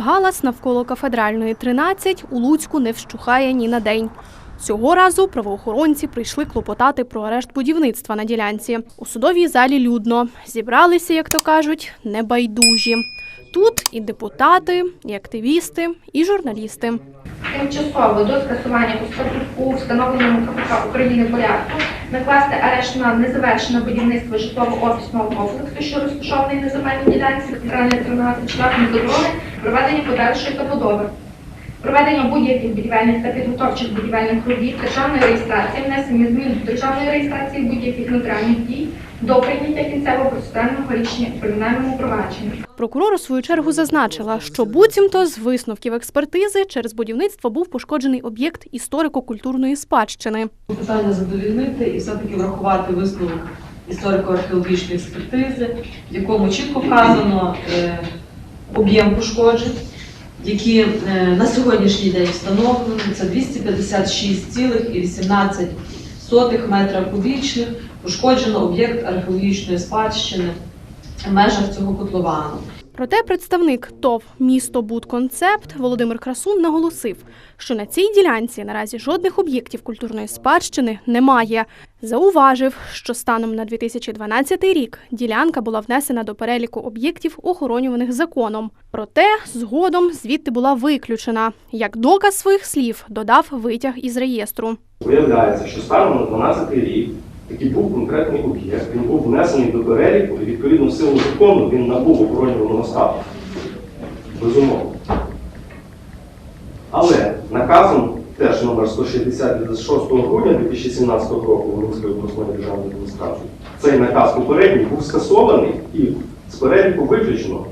Галас навколо кафедральної 13 у Луцьку не вщухає ні на день. Цього разу правоохоронці прийшли клопотати про арешт будівництва на ділянці. У судовій залі людно. Зібралися, як то кажуть, небайдужі. Тут і депутати, і активісти, і журналісти. тимчасово до скасування у встановленому КПК України порядку накласти арешт на незавершене будівництво житлово-офісного комплексу, що розташований на земельній ділянці центральної 13 шляхом заборони проведення подальшої забудови. Проведення будь-яких будівельних та підготовчих будівельних робіт, державної реєстрації, внесення змін до державної реєстрації будь-яких нотаріальних дій до прийняття кінцевого процесуального рішення у кримінальному провадженні. Прокурор у свою чергу зазначила, що буцімто з висновків експертизи через будівництво був пошкоджений об'єкт історико-культурної спадщини. питання задовільнити і все-таки врахувати висновок історико-археологічної експертизи, в якому чітко вказано е, об'єм пошкоджень, які е, на сьогоднішній день встановлені. Це 256,18 метра кубічних. Пошкоджено об'єкт археологічної спадщини межах цього котловану. Проте представник ТОВ «Місто Будконцепт» Володимир Красун наголосив, що на цій ділянці наразі жодних об'єктів культурної спадщини немає. Зауважив, що станом на 2012 рік ділянка була внесена до переліку об'єктів, охоронюваних законом. Проте згодом звідти була виключена. Як доказ своїх слів додав витяг із реєстру. Виявляється, що станом на 12 рік такий був конкретний об'єкт, він був внесений до переліку, і відповідно силу закону він набув охоронюваного статусу. Безумовно. Але наказом теж номер 160 від 6 грудня 2017 року Волинської обласної державної адміністрації цей наказ попередній був скасований і з переліку виключено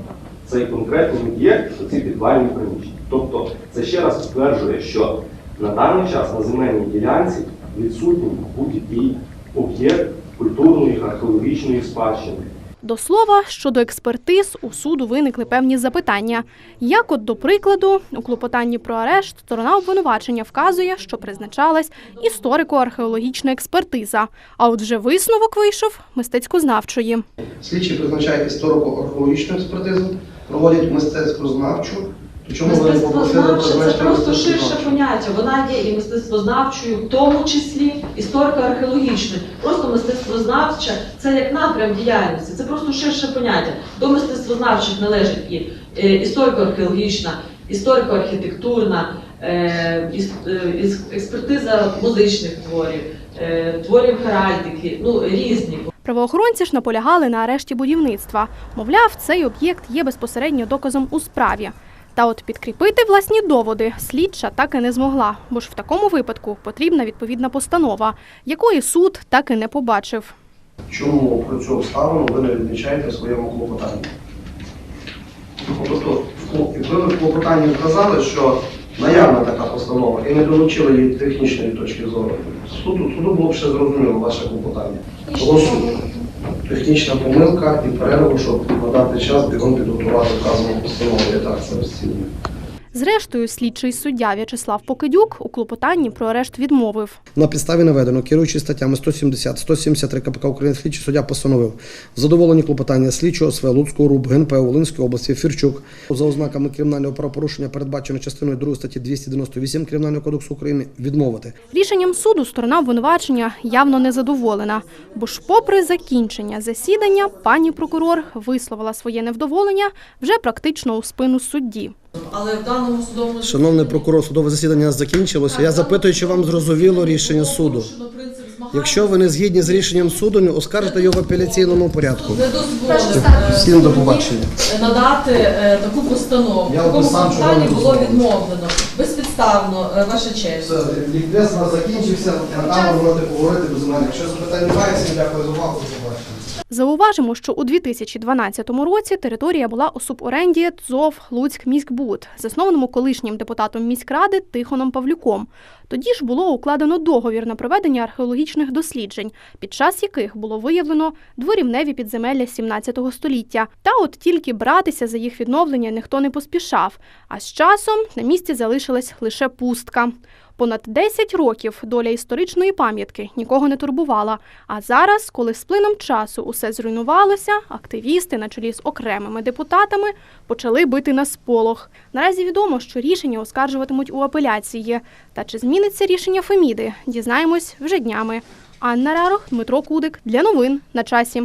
цей конкретний об'єкт, ці підвальні приміщення. Тобто це ще раз підтверджує, що на даний час на земельній ділянці відсутній будь-який об'єкт культурної археологічної спадщини. До слова, щодо експертиз у суду виникли певні запитання. Як, от до прикладу, у клопотанні про арешт сторона обвинувачення вказує, що призначалась історико-археологічна експертиза. А от вже висновок вийшов мистецькознавчої. Слідчі призначають історико-археологічну експертизу, проводять мистецтвознавчу. Чому ви не попросили Мистецтвознавча це просто ширше поняття. Вона є і мистецтвознавчою, в тому числі історико-археологічною. Просто мистецтвознавча це як напрям діяльності. Це просто ширше поняття. До мистецтвознавчих належить і е, історико-археологічна, історико-архітектурна, е, е, експертиза музичних творів, творів геральдики, ну різні. Правоохоронці ж наполягали на арешті будівництва. Мовляв, цей об'єкт є безпосередньо доказом у справі. Та от підкріпити власні доводи слідча так і не змогла, бо ж в такому випадку потрібна відповідна постанова, якої суд так і не побачив. Чому про цю обставину ви не відмічаєте в своєму клопотанні? Тобто, якби ви в клопотанні вказали, що наявна така постанова і не долучили її технічної точки зору, суду, суду було б ще зрозуміло ваше клопотання. Того суду. Технічна помилка і перерву, щоб надати час бігом підготувати вказану постанову. Я так це розцінюю. Зрештою, слідчий суддя В'ячеслав Покидюк у клопотанні про арешт відмовив. На підставі наведено, керуючи статтями 170, 173 КПК України, слідчий суддя постановив задоволені клопотання слідчого СВ Луцького РУБ ГНП Волинської області Фірчук за ознаками кримінального правопорушення, передбачено частиною 2 статті 298 Кримінального кодексу України, відмовити. Рішенням суду сторона обвинувачення явно не задоволена, бо ж, попри закінчення засідання, пані прокурор висловила своє невдоволення вже практично у спину судді. Але в даному судовому Шановний прокурор, судове засідання закінчилося. Я запитую, чи вам зрозуміло рішення суду. Якщо ви не згідні з рішенням суду, оскаржите його в апеляційному порядку. не дозволено Всім до побачення. надати е, таку постанову. Я В такому що питанні вам було дозволено. відмовлено. Безпідставно, е, ваша честь. Лікбез у нас закінчився, на камеру можете поговорити без мене. Якщо запитань немає, всім дякую за увагу. До побачення. Зауважимо, що у 2012 році територія була у суборенді ТЗОВ Луцьк-Міськбуд, заснованому колишнім депутатом міськради Тихоном Павлюком. Тоді ж було укладено договір на проведення археологічних досліджень, під час яких було виявлено дворівневі підземелля 17 століття. Та от тільки братися за їх відновлення ніхто не поспішав. А з часом на місці залишилась лише пустка. Понад 10 років доля історичної пам'ятки нікого не турбувала. А зараз, коли з плином часу усе зруйнувалося, активісти на чолі з окремими депутатами почали бити на сполох. Наразі відомо, що рішення оскаржуватимуть у апеляції. Та чи зміниться рішення Феміди, дізнаємось вже днями. Анна Рарох, Дмитро Кудик для новин на часі.